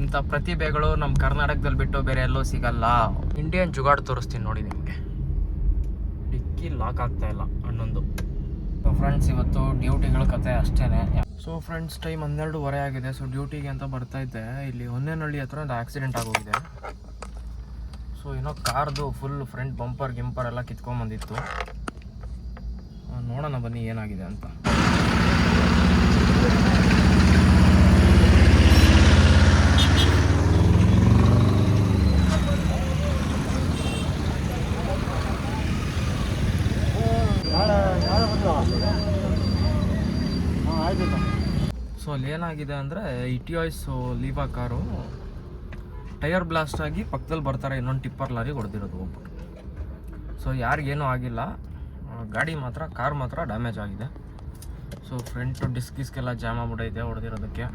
ಇಂಥ ಪ್ರತಿಭೆಗಳು ನಮ್ಮ ಕರ್ನಾಟಕದಲ್ಲಿ ಬಿಟ್ಟು ಬೇರೆ ಎಲ್ಲೂ ಸಿಗಲ್ಲ. ಇಂಡಿಯನ್ ಜುಗಾಡ್ ತೋರಿಸ್ತೀನಿ ನೋಡಿ ನಿಮಗೆ. ಡಿಕ್ಕಿ ಲಾಕ್ ಆಗ್ತಾ ಇಲ್ಲ ಹನ್ನೊಂದು. ಸೊ ಫ್ರೆಂಡ್ಸ್ ಇವತ್ತು ಡ್ಯೂಟಿಗಳ ಕತೆ ಅಷ್ಟೇ ಸೊ ಫ್ರೆಂಡ್ಸ್ ಟೈಮ್ ಹನ್ನೆರಡುವರೆ ಆಗಿದೆ. ಸೊ ಡ್ಯೂಟಿಗೆ ಅಂತ ಬರ್ತಾ ಇದ್ದೆ. ಇಲ್ಲಿ ಹೊನ್ನೇನಹಳ್ಳಿ ಹತ್ರ ಒಂದು ಆಕ್ಸಿಡೆಂಟ್ ಆಗೋಗಿದೆ. ಸೊ ಏನೋ ಕಾರ್ದು ಫುಲ್ ಫ್ರಂಟ್ ಬಂಪರ್ ಗಿಂಪರ್ ಎಲ್ಲ ಕಿತ್ಕೊಂಬಂದಿತ್ತು ನೋಡೋಣ ಬನ್ನಿ ಏನಾಗಿದೆ ಅಂತ. ಸೊ ಅಲ್ಲಿ ಏನಾಗಿದೆ ಅಂದರೆ Etios Liva car tyre blast ಆಗಿ ಪಕ್ಕದಲ್ಲಿ ಬರ್ತಾರೆ, ಇನ್ನೊಂದು ಟಿಪ್ಪರ್ ಲಾರಿ ಹೊಡೆದಿರೋದು ಹೋಗ್ಬಿಟ್ಟು ಸೊ ಯಾರಿಗೇನೂ ಆಗಿಲ್ಲ. ಗಾಡಿ ಮಾತ್ರ, ಕಾರ್ ಮಾತ್ರ ಡ್ಯಾಮೇಜ್ ಆಗಿದೆ. ಸೊ ಫ್ರಂಟು ಡಿಸ್ಕ್ ಗಿಸ್ಕೆಲ್ಲ ಜಾಮ್ ಆಗ್ಬಿಡೈತೆ ಹೊಡೆದಿರೋದಕ್ಕೆ.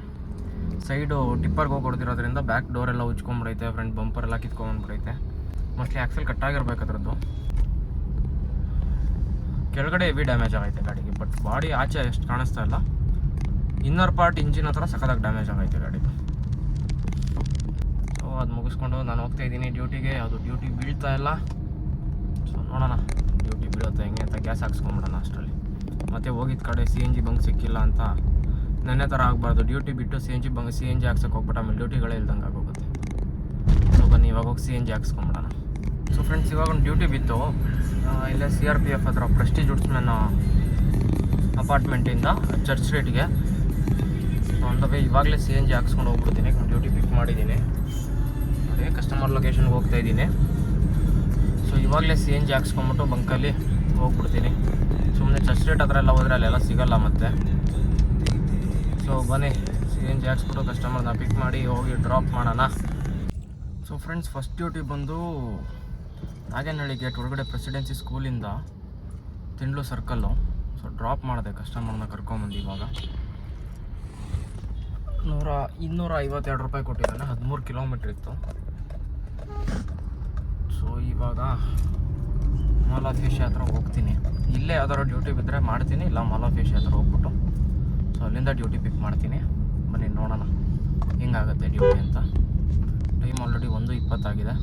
ಸೈಡು ಟಿಪ್ಪರ್ಗೆ ಹೋಗಿ ಹೊಡೆದಿರೋದ್ರಿಂದ ಬ್ಯಾಕ್ ಡೋರ್ ಎಲ್ಲ ಉಚ್ಕೊಂಡ್ಬಿಡೈತೆ ಫ್ರಂಟ್ ಬಂಪರ್ ಎಲ್ಲ ಕಿತ್ಕೊಂಡ್ಬಿಡೈತೆ ಮೋಸ್ಟ್ಲಿ ಆ್ಯಕ್ಸಲ್ ಕಟ್ಟಾಗಿರ್ಬೇಕು ಅದರದ್ದು. ಕೆಳಗಡೆ ಹೆವಿ ಡ್ಯಾಮೇಜ್ ಆಗೈತೆ ಗಾಡಿಗೆ ಬಟ್ ಬಾಡಿ ಆಚೆ ಎಷ್ಟು ಕಾಣಿಸ್ತಾ ಇಲ್ಲ. ಇನ್ನರ್ ಪಾರ್ಟ್ ಇಂಜಿನ್ ಹತ್ರ ಸಖತ್ತಾಗಿ ಡ್ಯಾಮೇಜ್ ಆಗೈತೆ ಗಾಡಿ. ಸೊ ಅದು ಮುಗಿಸ್ಕೊಂಡು ನಾನು ಹೋಗ್ತಾ ಇದ್ದೀನಿ ಡ್ಯೂಟಿಗೆ ಅದು ಡ್ಯೂಟಿ ಬೀಳ್ತಾ ಇಲ್ಲ. ಸೊ ನೋಡೋಣ. ಡ್ಯೂಟಿ ಬೀಳುತ್ತೆ ಹೆಂಗೆ ಅಂತ ಗ್ಯಾಸ್ ಹಾಕ್ಸ್ಕೊಂಬಿಡೋಣ ಅಷ್ಟರಲ್ಲಿ. ಮತ್ತೆ ಹೋಗಿದ್ದ ಕಡೆ ಸಿ ಎನ್ ಜಿ ಬಂಕ್ ಸಿಕ್ಕಿಲ್ಲ ಅಂತ ನೆನ್ನೆ ಥರ ಆಗಬಾರ್ದು. ಡ್ಯೂಟಿ ಬಿಟ್ಟು C N G bunk C N G ಹಾಕ್ಸಕ್ಕೆ ಹೋಗ್ಬಿಟ್ಟು ಆಮೇಲೆ ಡ್ಯೂಟಿಗಳೇ ಇಲ್ದಂಗೆ ಆಗೋಗುತ್ತೆ. ಸೊ ಬನ್ನಿ, ಇವಾಗ ಹೋಗಿ ಸಿ ಎನ್ ಜಿ ಹಾಕ್ಸ್ಕೊಂಬಿಡೋಣ. ಸೊ ಫ್ರೆಂಡ್ಸ್ ಇವಾಗ ಒಂದು ಡ್ಯೂಟಿ ಬಿತ್ತು. ಇಲ್ಲೇ ಸಿ ಆರ್ ಪಿ ಎಫ್ ಹತ್ರ ಪ್ರೆಸ್ಟೀಜ್ ಉಡ್ಸ್ಮೆನ್ ಅಪಾರ್ಟ್ಮೆಂಟಿಂದ ಚರ್ಚ್ ಸ್ಟ್ರೀಟ್ಗೆ ಸೊ ವೇ ಇವಾಗಲೇ ಸಿ ಎನ್ ಜಿ ಹಾಕ್ಸ್ಕೊಂಡು ಹೋಗ್ಬಿಡ್ತೀನಿ. ಡ್ಯೂಟಿ ಪಿಕ್ ಮಾಡಿದ್ದೀನಿ. ಅದೇ ಕಸ್ಟಮರ್ ಲೊಕೇಶನ್ಗೆ ಹೋಗ್ತಾ ಇದ್ದೀನಿ. ಸೊ ಇವಾಗಲೇ ಸಿ ಎನ್ ಜಿ ಹಾಕ್ಸ್ಕೊಂಬಿಟ್ಟು ಬಂಕಲ್ಲಿ ಹೋಗ್ಬಿಡ್ತೀನಿ. ಸುಮ್ಮನೆ ಚರ್ಚ್ ರೇಟ್ ಹತ್ರ ಎಲ್ಲ ಹೋದ್ರೆ ಅಲ್ಲೆಲ್ಲ ಸಿಗಲ್ಲ ಮತ್ತೆ. ಸೊ ಬನ್ನಿ. ಸಿ ಎನ್ ಜಿ ಹಾಕ್ಸ್ಬಿಟ್ಟು ಕಸ್ಟಮರ್ನ ಪಿಕ್ ಮಾಡಿ ಹೋಗಿ ಡ್ರಾಪ್ ಮಾಡೋಣ. ಸೊ ಫ್ರೆಂಡ್ಸ್ ಫಸ್ಟ್ ಡ್ಯೂಟಿ ಬಂದು ನಾಗೇನಹಳ್ಳಿ ಗೇಟ್ ಒಳಗಡೆ ಪ್ರೆಸಿಡೆನ್ಸಿ ಸ್ಕೂಲಿಂದ ತಿಂಡ್ಲು ಸರ್ಕಲ್ಲು ಸೊ ಡ್ರಾಪ್ ಮಾಡಿದೆ ಕಸ್ಟಮರ್ನ ಕರ್ಕೊಂಬಂದು ಇವಾಗ. ನೂರ ಇನ್ನೂರ ಐವತ್ತೆರಡು ರೂಪಾಯಿ ಕೊಟ್ಟಿದ್ದಾನೆ. ಹದಿಮೂರು ಕಿಲೋಮೀಟ್ರ್ ಇತ್ತು. ಸೊ ಇವಾಗ ಮಾಲಾಫೇಶಿ ಹತ್ರ ಹೋಗ್ತೀನಿ. ಇಲ್ಲೇ ಯಾವ್ದಾರು ಡ್ಯೂಟಿ ಬಿದ್ದರೆ ಮಾಡ್ತೀನಿ, ಇಲ್ಲ ಮಾಲಾಫೇಶಿ ಹತ್ರ ಹೋಗ್ಬಿಟ್ಟು. ಸೊ ಅಲ್ಲಿಂದ ಡ್ಯೂಟಿ ಪಿಕ್ ಮಾಡ್ತೀನಿ. ಬನ್ನಿ, ನೋಡೋಣ. ಹೆಂಗಾಗುತ್ತೆ ಡ್ಯೂಟಿ ಅಂತ. ಟೈಮ್ ಆಲ್ರೆಡಿ ಒಂದು ಇಪ್ಪತ್ತಾಗಿದೆ.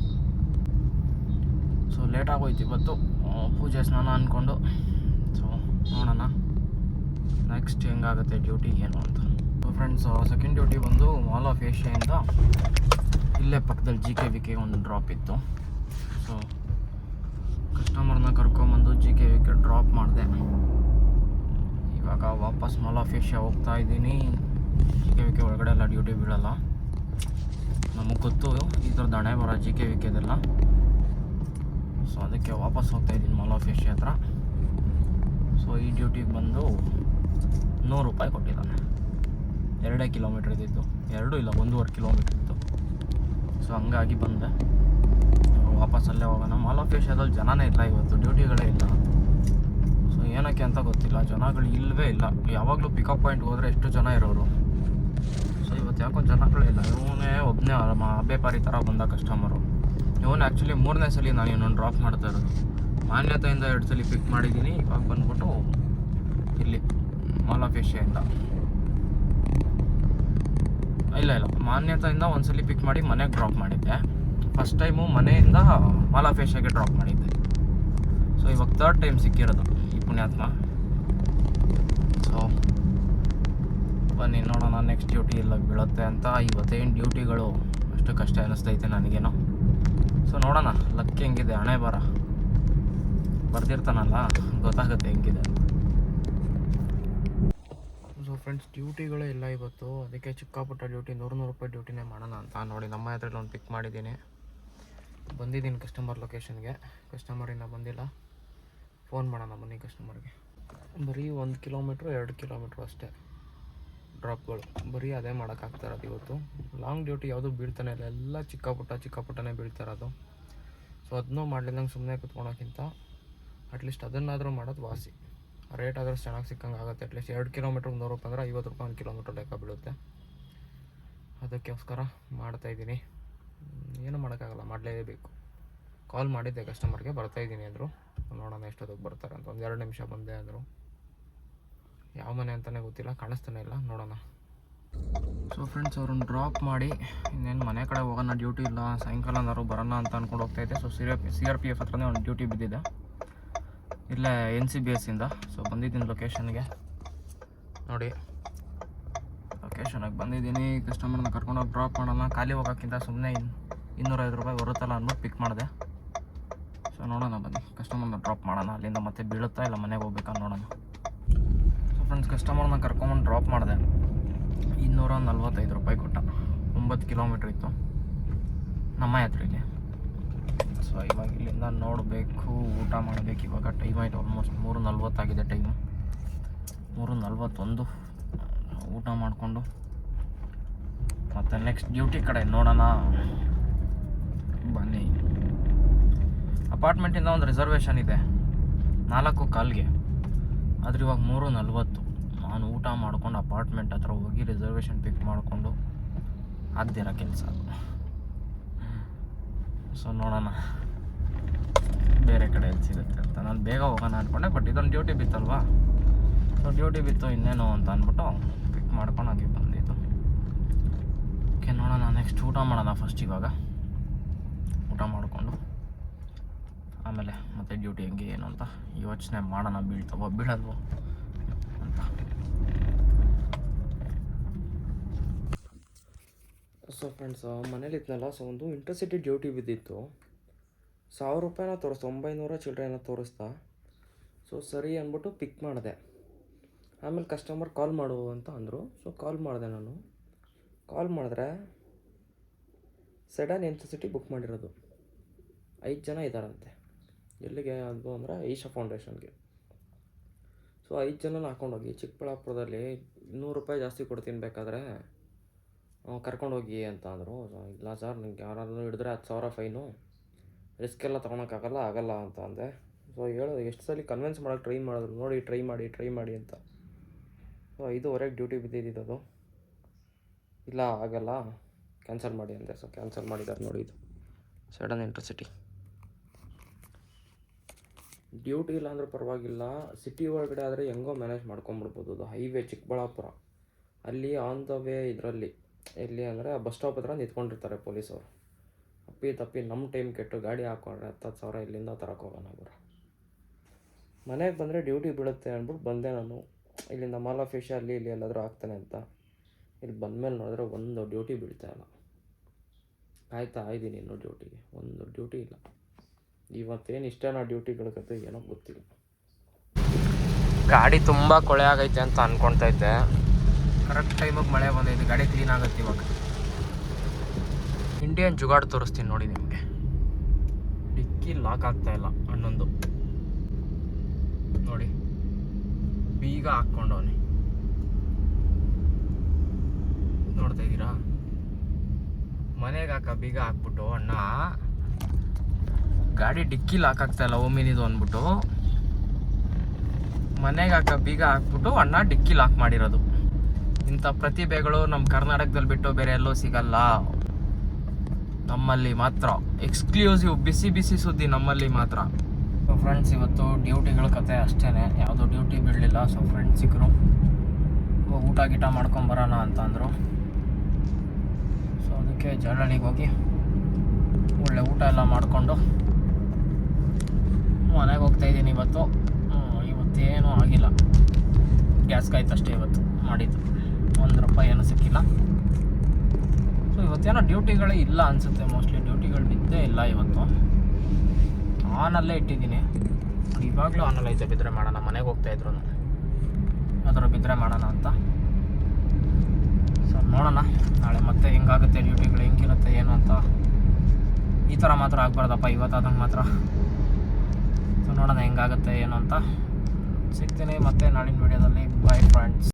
ಸೊ ಲೇಟ್ ಆಗೋಯ್ತು ಇವತ್ತು. ಪೂಜೆ ಸ್ನಾನ ಅಂದ್ಕೊಂಡು ಸೊ ನೋಡೋಣ. ನೆಕ್ಸ್ಟ್ ಹೆಂಗಾಗುತ್ತೆ ಡ್ಯೂಟಿ ಏನು ಅಂತ. ಫ್ರೆಂಡ್ಸ್ ಸೆಕೆಂಡ್ ಡ್ಯೂಟಿ ಬಂದು ಮಾಲ್ ಆಫ್ ಏಷ್ಯಾಯಿಂದ ಇಲ್ಲೇ ಪಕ್ಕದಲ್ಲಿ ಜಿ ಕೆ ವಿ ಕೆ ಒಂದು ಡ್ರಾಪ್ ಇತ್ತು. ಸೊ ಕಸ್ಟಮರ್ನ ಕರ್ಕೊಂಬಂದು G K V K drop ಮಾಡಿದೆ. ಇವಾಗ ವಾಪಸ್ ಮಾಲ್ ಆಫ್ ಏಷ್ಯಾ ಹೋಗ್ತಾ ಇದ್ದೀನಿ. ಜಿ ಕೆ ವಿ ಕೆ ಒಳಗಡೆ ಎಲ್ಲ ಡ್ಯೂಟಿ ಬೀಳಲ್ಲ. ನಮಗೆ ಗೊತ್ತು, ಈ ಥರದ್ದು ಹಣೆ ಬರೋ ಜಿ ಕೆ ವಿ ಕೆದೆಲ್ಲ ಸೊ ಅದಕ್ಕೆ ವಾಪಸ್ ಹೋಗ್ತಾ ಇದ್ದೀನಿ ಮಾಲ್ ಆಫ್ ಏಷ್ಯಾ ಹತ್ರ. ಸೊ ಈ ಡ್ಯೂಟಿಗೆ ಬಂದು ನೂರು ರೂಪಾಯಿ ಕೊಟ್ಟಿದ್ದಾನೆ. ಎರಡೇ ಕಿಲೋಮೀಟ್ರ್ ಇದ್ದಿತ್ತು ಎರಡೂ ಇಲ್ಲ, ಒಂದೂವರೆ ಕಿಲೋಮೀಟ್ರ್ ಇತ್ತು ಸೊ ಹಂಗಾಗಿ ಬಂದೆ. ವಾಪಸ್ ಅಲ್ಲೇ ಹೋಗೋಣ. ಮಾಲ್ ಆಫ್ ಜನನೇ ಇಲ್ಲ ಇವತ್ತು, ಡ್ಯೂಟಿಗಳೇ ಇಲ್ಲ. ಸೊ ಏನಕ್ಕೆ ಅಂತ ಗೊತ್ತಿಲ್ಲ. ಜನಗಳು ಇಲ್ಲವೇ ಇಲ್ಲ. ಯಾವಾಗಲೂ ಪಿಕಪ್ ಪಾಯಿಂಟ್ ಹೋದರೆ ಎಷ್ಟು ಜನ ಇರೋರು? ಸೊ ಇವತ್ತು ಯಾಕೋ ಜನಗಳೇ ಇಲ್ಲ. ಇವನೇ ಒಬ್ಬನೇ ಅಬೇಪಾರಿ ಥರ ಬಂದ ಕಸ್ಟಮರು ಇವನು ಆ್ಯಕ್ಚುಲಿ ಮೂರನೇ ಸಲ ನಾನು ಇವನನ್ನು ಡ್ರಾಪ್ ಮಾಡ್ತಾ ಇರೋದು. ಮಾನ್ಯತೆಯಿಂದ ಎರಡು ಸಲ ಪಿಕ್ ಮಾಡಿದ್ದೀನಿ. ಇವಾಗ ಬಂದ್ಬಿಟ್ಟು ಇಲ್ಲಿ ಮಾಲ್ ಆಫ್ ಇಲ್ಲ ಇಲ್ಲ. ಮಾನ್ಯತೆಯಿಂದ ಒಂದ್ಸಲಿ ಪಿಕ್ ಮಾಡಿ ಮನೆಗೆ ಡ್ರಾಪ್ ಮಾಡಿದ್ದೆ. ಫಸ್ಟ್ ಟೈಮು ಮನೆಯಿಂದ ಮಾಲಾ ಆಫ್ ಏಷ್ಯಾಗೆ ಡ್ರಾಪ್ ಮಾಡಿದ್ದೆ. ಸೊ ಇವಾಗ ತರ್ಡ್ ಟೈಮ್ ಸಿಕ್ಕಿರೋದು ಈ ಪುಣ್ಯಾತ್ಮ. ಸೊ ಬನ್ನಿ, ನೋಡೋಣ ನೆಕ್ಸ್ಟ್ ಡ್ಯೂಟಿ ಎಲ್ಲ ಬೀಳುತ್ತೆ ಅಂತ ಇವತ್ತೇನು ಡ್ಯೂಟಿಗಳು ಅಷ್ಟು ಕಷ್ಟ ಅನ್ನಿಸ್ತೈತೆ ನನಗೇನೋ. ಸೊ ನೋಡೋಣ ಲಕ್ ಹೆಂಗಿದೆ, ಹಣೆ ಬರ. ಬರ್ದಿರ್ತಾನಲ್ಲ, ಗೊತ್ತಾಗುತ್ತೆ ಹೆಂಗಿದೆ ಅಂತ. ಸೊ ಫ್ರೆಂಡ್ಸ್ ಡ್ಯೂಟಿಗಳೇ ಇಲ್ಲ ಇವತ್ತು. ಅದಕ್ಕೆ ಚಿಕ್ಕಪುಟ್ಟ ಡ್ಯೂಟಿ ನೂರು ನೂರು ರೂಪಾಯಿ ಡ್ಯೂಟಿನೇ ಮಾಡೋಣ ಅಂತ ನೋಡಿ. ನಮ್ಮ ಹತ್ರ ಒಂದು ಪಿಕ್ ಮಾಡಿದ್ದೀನಿ. ಬಂದಿದ್ದೀನಿ ಕಸ್ಟಮರ್ ಲೊಕೇಶನ್ಗೆ ಕಸ್ಟಮರ್ ಇನ್ನೂ ಬಂದಿಲ್ಲ. ಫೋನ್ ಮಾಡೋಣ ಬನ್ನಿ ಕಸ್ಟಮರ್ಗೆ ಬರೀ ಒಂದು ಕಿಲೋಮೀಟ್ರ್ ಎರಡು ಕಿಲೋಮೀಟ್ರ್ ಅಷ್ಟೇ ಡ್ರಾಪ್ಗಳು ಬರೀ ಅದೇ ಮಾಡೋಕ್ಕಾಗ್ತಾಯಿರೋದು ಇವತ್ತು. ಲಾಂಗ್ ಡ್ಯೂಟಿ ಯಾವುದು ಬೀಳ್ತಾನೆ ಇಲ್ಲ. ಎಲ್ಲ ಚಿಕ್ಕ ಪುಟ್ಟ ಚಿಕ್ಕ ಪುಟ್ಟನೇ ಬೀಳ್ತಾ ಇರೋದು. ಸೊ ಅದನ್ನೂ ಮಾಡ್ಲಿಲ್ಲಂಗೆ ಸುಮ್ಮನೆ ಕುತ್ಕೊಳೋಕ್ಕಿಂತ ಅಟ್ಲೀಸ್ಟ್ ಅದನ್ನಾದರೂ ಮಾಡೋದು ವಾಸಿ. ರೇಟ್ ಆದರೂ ಚೆನ್ನಾಗಿ ಸಿಕ್ಕಂಗೆ ಆಗುತ್ತೆ ಅಟ್ಲೀಸ್ಟ್ ಎರಡು ಕಿಲೋಮೀಟ್ರ್ ನೂರು ರೂಪಾಯಿ ಅಂದರೆ ಐವತ್ತು ರೂಪಾಯಿ ಒಂದು ಕಿಲೋಮೀಟ್ರ್ ಲೆಕ್ಕ ಬೀಳುತ್ತೆ. ಅದಕ್ಕೋಸ್ಕರ ಮಾಡ್ತಾಯಿದ್ದೀನಿ ಏನು ಮಾಡೋಕ್ಕಾಗಲ್ಲ, ಮಾಡಲೇಬೇಕು. ಕಾಲ್ ಮಾಡಿದ್ದೆ ಕಸ್ಟಮರ್ಗೆ ಬರ್ತಾಯಿದ್ದೀನಿ ಅಂದರು. ನೋಡೋಣ ಎಷ್ಟೊತ್ತಿಗೆ ಬರ್ತಾರೆ ಅಂತ, ಒಂದು ಎರಡು ನಿಮಿಷ ಬಂದೆ ಅಂದರು. ಯಾವ ಮನೆ ಅಂತಲೇ ಗೊತ್ತಿಲ್ಲ, ಕಾಣಿಸ್ತಾನೆ ಇಲ್ಲ, ನೋಡೋಣ. ಸೊ ಫ್ರೆಂಡ್ಸ್ ಅವ್ರನ್ನ ಡ್ರಾಪ್ ಮಾಡಿ, ಇನ್ನೇನು ಮನೆ ಕಡೆ ಹೋಗೋಣ ಡ್ಯೂಟಿ ಇಲ್ಲ, ಸಾಯಂಕಾಲ ಏನಾದ್ರು ಬರೋಣ ಅಂತ ಅಂದ್ಕೊಂಡು ಹೋಗ್ತಾಯಿದ್ದೆ so C R P C R P F ಹತ್ರನೇ ಒಂದು ಡ್ಯೂಟಿ ಬಿದ್ದಿದೆ. ಇಲ್ಲೇ ಎನ್ ಸಿ ಬಿ ಎಸ್ಸಿಂದ ಸೊ ಬಂದಿದ್ದೀನಿ ಲೊಕೇಶನ್ಗೆ ನೋಡಿ. ಲೊಕೇಶನಾಗಿ ಬಂದಿದ್ದೀನಿ. ಕಸ್ಟಮರ್ನ ಕರ್ಕೊಂಡೋಗಿ ಡ್ರಾಪ್ ಮಾಡೋಣ. ಖಾಲಿ ಹೋಗೋಕ್ಕಿಂತ ಸುಮ್ಮನೆ ಇನ್ ಇನ್ನೂರೈವತ್ತು ರೂಪಾಯಿ ಬರುತ್ತಲ್ಲ ಅಂದ್ಬಿಟ್ಟು ಪಿಕ್ ಮಾಡಿದೆ. ಸೊ ನೋಡೋಣ ಬನ್ನಿ. ಕಸ್ಟಮರ್ನ ಡ್ರಾಪ್ ಮಾಡೋಣ. ಅಲ್ಲಿಂದ ಮತ್ತೆ ಬೀಳುತ್ತಾ ಇಲ್ಲ ಮನೆಗೆ ಹೋಗ್ಬೇಕಾ ನೋಡೋಣ. ಸೊ ಫ್ರೆಂಡ್ಸ್ ಕಸ್ಟಮರ್ನ ಕರ್ಕೊಂಬಂದು ಡ್ರಾಪ್ ಮಾಡಿದೆ. ಇನ್ನೂರ ನಲ್ವತ್ತೈದು ರೂಪಾಯಿ ಕೊಟ್ಟ. ಒಂಬತ್ತು ಕಿಲೋಮೀಟ್ರ್ ಇತ್ತು. ನಮ್ಮ ಯಾತ್ರೆಗೆ ಸೊ ಇವಾಗ ಇಲ್ಲಿಂದ ನೋಡಬೇಕು, ಊಟ ಮಾಡಬೇಕು. ಇವಾಗ ಟೈಮ್ ಆಯಿತು ಆಲ್ಮೋಸ್ಟ್ ಮೂರು ನಲ್ವತ್ತಾಗಿದೆ ಟೈಮು ಮೂರು ನಲ್ವತ್ತೊಂದು ಊಟ ಮಾಡಿಕೊಂಡು, ಮತ್ತು ನೆಕ್ಸ್ಟ್ ಡ್ಯೂಟಿ ಕಡೆ ನೋಡೋಣ. ಬನ್ನಿ. ಅಪಾರ್ಟ್ಮೆಂಟಿಂದ ಒಂದು ರಿಸರ್ವೇಷನ್ ಇದೆ. ನಾಲ್ಕು ಕಾಲ್ಗೆ. ಆದರೆ ಇವಾಗ ಮೂರು ನಲ್ವತ್ತು ನಾನು ಊಟ ಮಾಡ್ಕೊಂಡು ಅಪಾರ್ಟ್ಮೆಂಟ್ ಹತ್ರ ಹೋಗಿ ರಿಸರ್ವೇಷನ್ ಪಿಕ್ ಮಾಡಿಕೊಂಡು ಆಗ್ದಿರೋ ಕೆಲಸ. ಸೊ ನೋಡೋಣ. ಬೇರೆ ಕಡೆ ಎಲ್ಲಿ ಸಿಗುತ್ತೆ ಅಂತ. ನಾನು ಬೇಗ ಹೋಗೋಣ ಅಂದ್ಕೊಂಡೆ ಬಟ್ ಇದೊಂದು ಡ್ಯೂಟಿ ಬಿತ್ತಲ್ವಾ? ಸೊ ಡ್ಯೂಟಿ ಬಿತ್ತು, ಇನ್ನೇನು ಅಂತ ಅಂದ್ಬಿಟ್ಟು ಪಿಕ್ ಮಾಡ್ಕೊಂಡು ಹಾಗೆ ಬಂದಿದ್ದು ಓಕೆ ನೋಡೋಣ ನೆಕ್ಸ್ಟ್ ಊಟ ಮಾಡೋಣ ಫಸ್ಟ್ ಇವಾಗ. ಊಟ ಮಾಡಿಕೊಂಡು, ಆಮೇಲೆ ಮತ್ತೆ ಡ್ಯೂಟಿ ಹೆಂಗೆ, ಏನು ಅಂತ ಯೋಚನೆ ಮಾಡೋಣ ಬೀಳ್ತವೋ ಬೀಳಲ್ವೋ? ಅಂತ. ಸೊ ಫ್ರೆಂಡ್ಸ್ ಮನೇಲಿ ಇದ್ನಲ್ಲ ಸೊ ಒಂದು ಇಂಟರ್ಸಿಟಿ ಡ್ಯೂಟಿ ಬಿದ್ದಿತ್ತು. ಸಾವಿರ ರೂಪಾಯಿನ ತೋರಿಸ್ತು ಒಂಬೈನೂರ ಚಿಲ್ಡ್ರೇನ ತೋರಿಸ್ತಾ. ಸೊ ಸರಿ ಅಂದ್ಬಿಟ್ಟು ಪಿಕ್ ಮಾಡಿದೆ. ಆಮೇಲೆ ಕಸ್ಟಮರ್ ಕಾಲ್ ಮಾಡು ಅಂತ ಅಂದರು. ಸೊ ಕಾಲ್ ಮಾಡಿದೆ ನಾನು. ಕಾಲ್ ಮಾಡಿದ್ರೆ ಸಡನ್ ಸಿಟಿ ಬುಕ್ ಮಾಡಿರೋದು. ಐದು ಜನ ಇದ್ದಾರಂತೆ ಎಲ್ಲಿಗೆ ಅದು ಅಂದರೆ ಈಶಾ ಫೌಂಡೇಶನ್ಗೆ ಸೊ ಐದು ಜನನ ಹಾಕೊಂಡೋಗಿ, ಚಿಕ್ಕಬಳ್ಳಾಪುರದಲ್ಲಿ ಇನ್ನೂರು ರೂಪಾಯಿ ಜಾಸ್ತಿ ಕೊಡ್ತೀನಿ ಬೇಕಾದರೆ ಕರ್ಕೊಂಡೋಗಿ ಅಂತ ಅಂದರು. ಇಲ್ಲ ಸರ್ ನಿಮ್ಗೆ ಯಾರಾದರೂ ಹಿಡಿದ್ರೆ ಹತ್ತು ಸಾವಿರ ಫೈನು ರಿಸ್ಕ್ ಎಲ್ಲ ತೊಗೊಳಕ್ಕಾಗಲ್ಲ, ಆಗಲ್ಲ ಅಂತ ಅಂದೆ. ಸೊ ಹೇಳೋದು ಎಷ್ಟು ಸಲ ಕನ್ವಿನ್ಸ್ ಮಾಡೋಕ್ಕೆ ಟ್ರೈ ಮಾಡಿದ್ರು, ನೋಡಿ ಟ್ರೈ ಮಾಡಿ ಟ್ರೈ ಮಾಡಿ ಅಂತ. ಸೊ ಐದುವರೆಗೆ ಡ್ಯೂಟಿ ಬಿದ್ದಿದ್ದು ಇಲ್ಲ, ಆಗಲ್ಲ. ಕ್ಯಾನ್ಸಲ್ ಮಾಡಿ ಅಂದೆ. ಸೊ ಕ್ಯಾನ್ಸಲ್ ಮಾಡಿದ್ದಾರೆ ನೋಡಿ ಇದು. ಸಡನ್ ಇಂಟರ್ಸಿಟಿ ಡ್ಯೂಟಿ ಇಲ್ಲ ಅಂದ್ರೆ ಪರವಾಗಿಲ್ಲ. ಸಿಟಿ ಒಳಗಡೆ ಆದರೆ ಹೆಂಗೋ ಮ್ಯಾನೇಜ್ ಮಾಡ್ಕೊಂಬಿಡ್ಬೋದು. ಅದು ಹೈವೇ ಚಿಕ್ಕಬಳ್ಳಾಪುರ. ಅಲ್ಲಿ ಆನ್ ದ ವೇ ಇದರಲ್ಲಿ. ಎಲ್ಲಿ ಅಂದರೆ ಬಸ್ ಸ್ಟಾಪ್ ಹತ್ರ ನಿಂತ್ಕೊಂಡಿರ್ತಾರೆ ಪೊಲೀಸವರು ಅಪ್ಪಿ ತಪ್ಪಿ ನಮ್ಮ ಟೈಮ್ ಕೆಟ್ಟು ಗಾಡಿ ಹಾಕೊಂಡ್ರೆ ಹತ್ತತ್ತು ಸಾವಿರ ಇಲ್ಲಿಂದ ತರಕ್ಕೆ ಹೋಗೋಣ ಗುರು ಮನೆಗೆ ಬಂದರೆ ಡ್ಯೂಟಿ ಬೀಳುತ್ತೆ ಅಂದ್ಬಿಟ್ಟು ಬಂದೆ ನಾನು. ಇಲ್ಲಿಂದ ಮಾಲ್ ಆಫೀಸ್ ಅಲ್ಲಿ ಇಲ್ಲಿ ಎಲ್ಲಾದರೂ ಹಾಕ್ತಾನೆ ಅಂತ. ಇಲ್ಲಿ ಬಂದಮೇಲೆ ನೋಡಿದ್ರೆ ಒಂದು ಡ್ಯೂಟಿ ಬೀಳ್ತಾ ಇಲ್ಲ. ಕಾಯ್ತಾ ಇದ್ದೀನಿ ಇನ್ನೂ ಡ್ಯೂಟಿಗೆ ಒಂದು ಡ್ಯೂಟಿ ಇಲ್ಲ. ಇವತ್ತೇನು ಇಷ್ಟನ ಡ್ಯೂಟಿಗಳ ಕತೆ ಏನೋ ಗೊತ್ತಿಲ್ಲ. ಗಾಡಿ ತುಂಬ ಕೊಳೆ ಆಗೈತೆ ಅಂತ ಅನ್ಕೊಳ್ತಾ ಇದ್ದೆ. ಕರೆಕ್ಟ್ ಟೈಮಿಗೆ ಮಳೆ ಬಂದೈತೆ ಗಾಡಿ ಕ್ಲೀನ್ ಆಗುತ್ತೆ ಇವಾಗ. ಇಂಡಿಯನ್ ಜುಗಾಡ್ ತೋರಿಸ್ತೀನಿ ನೋಡಿ ನಿಮಗೆ. ಡಿಕ್ಕಿ ಲಾಕ್ ಆಗ್ತಾ ಇಲ್ಲ ನೋಡಿ, ಬೀಗ ಹಾಕ್ಕೊಂಡವನಿ. ನೋಡ್ತಾ ಇದ್ದೀರಾ? ಮನೆಗೆ ಹಾಕ, ಬೀಗ ಹಾಕ್ಬಿಟ್ಟು ಅಣ್ಣ. ಗಾಡಿ ಡಿಕ್ಕಿ ಲಾಕ್ ಆಗ್ತಾ ಇಲ್ಲ, ಓಮಿನಿದು ಅಂದ್ಬಿಟ್ಟು. ಮನೆಗೆ ಹಾಕ, ಬೀಗ ಹಾಕ್ಬಿಟ್ಟು ಅಣ್ಣ ಡಿಕ್ಕಿ ಲಾಕ್ ಮಾಡಿರೋದು. ಇಂಥ ಪ್ರತಿಭೆಗಳು ನಮ್ಮ ಕರ್ನಾಟಕದಲ್ಲಿ ಬಿಟ್ಟು ಬೇರೆ ಎಲ್ಲೂ ಸಿಗಲ್ಲ. ನಮ್ಮಲ್ಲಿ ಮಾತ್ರ ಎಕ್ಸ್ಕ್ಲೂಸಿವ್ ಬಿಸಿ ಬಿಸಿ ಸುದ್ದಿ ನಮ್ಮಲ್ಲಿ ಮಾತ್ರ. ಸೊ ಫ್ರೆಂಡ್ಸ್ ಇವತ್ತು ಡ್ಯೂಟಿಗಳ ಕತೆ ಅಷ್ಟೇ ಯಾವುದೋ ಡ್ಯೂಟಿ ಬೀಳಲಿಲ್ಲ ಸೊ ಫ್ರೆಂಡ್ಸ್ ಸಿಕ್ಕರು ಊಟ ಗೀಟ ಮಾಡ್ಕೊಂಬರೋಣ ಅಂತ ಅಂದರು. ಸೊ ಅದಕ್ಕೆ ಜರಳಿಗೆ ಹೋಗಿ ಒಳ್ಳೆ ಊಟ ಎಲ್ಲ ಮಾಡಿಕೊಂಡು ಮನೆಗೆ ಹೋಗ್ತಾ ಇದ್ದೀನಿ ಇವತ್ತು. ಇವತ್ತೇನೂ ಆಗಿಲ್ಲ. ಗ್ಯಾಸ್ ಕಾಯ್ತಷ್ಟೇ ಇವತ್ತು ಮಾಡಿದ್ದು. ಒಂದು ರೂಪಾಯಿ ಏನೂ ಸಿಕ್ಕಿಲ್ಲ. ಇವತ್ತೇನೋ ಡ್ಯೂಟಿಗಳೇ ಇಲ್ಲ ಅನಿಸುತ್ತೆ. ಮೋಸ್ಟ್ಲಿ ಡ್ಯೂಟಿಗಳು ಬಿದ್ದೇ ಇಲ್ಲ ಇವತ್ತು. ಆನಲ್ಲೇ ಇಟ್ಟಿದ್ದೀನಿ. ಇವಾಗಲೂ ಆನಲ್ಲಿ ಐತೆ ಬಿದ್ದರೆ ಮಾಡೋಣ. ಮನೆಗೆ ಹೋಗ್ತಾ ಇದ್ರು. ಯಾವ್ದಾರು ಬಿದ್ದರೆ ಮಾಡೋಣ ಅಂತ. ಸೊ ನೋಡೋಣ. ನಾಳೆ ಮತ್ತೆ ಹೆಂಗಾಗುತ್ತೆ, ಡ್ಯೂಟಿಗಳು ಹೆಂಗಿರುತ್ತೆ, ಏನು ಅಂತ. ಈ ಥರ ಮಾತ್ರ ಆಗಬಾರ್ದಪ್ಪ. ಇವತ್ತಾದಂಗೆ ಮಾತ್ರ. ಸೊ ನೋಡೋಣ ಹೆಂಗಾಗುತ್ತೆ, ಏನು ಅಂತ. ಸಿಗ್ತೀನಿ ಮತ್ತೆ ನಾಳಿನ ವೀಡಿಯೋದಲ್ಲಿ ಬೈ ಫ್ರೆಂಡ್ಸ್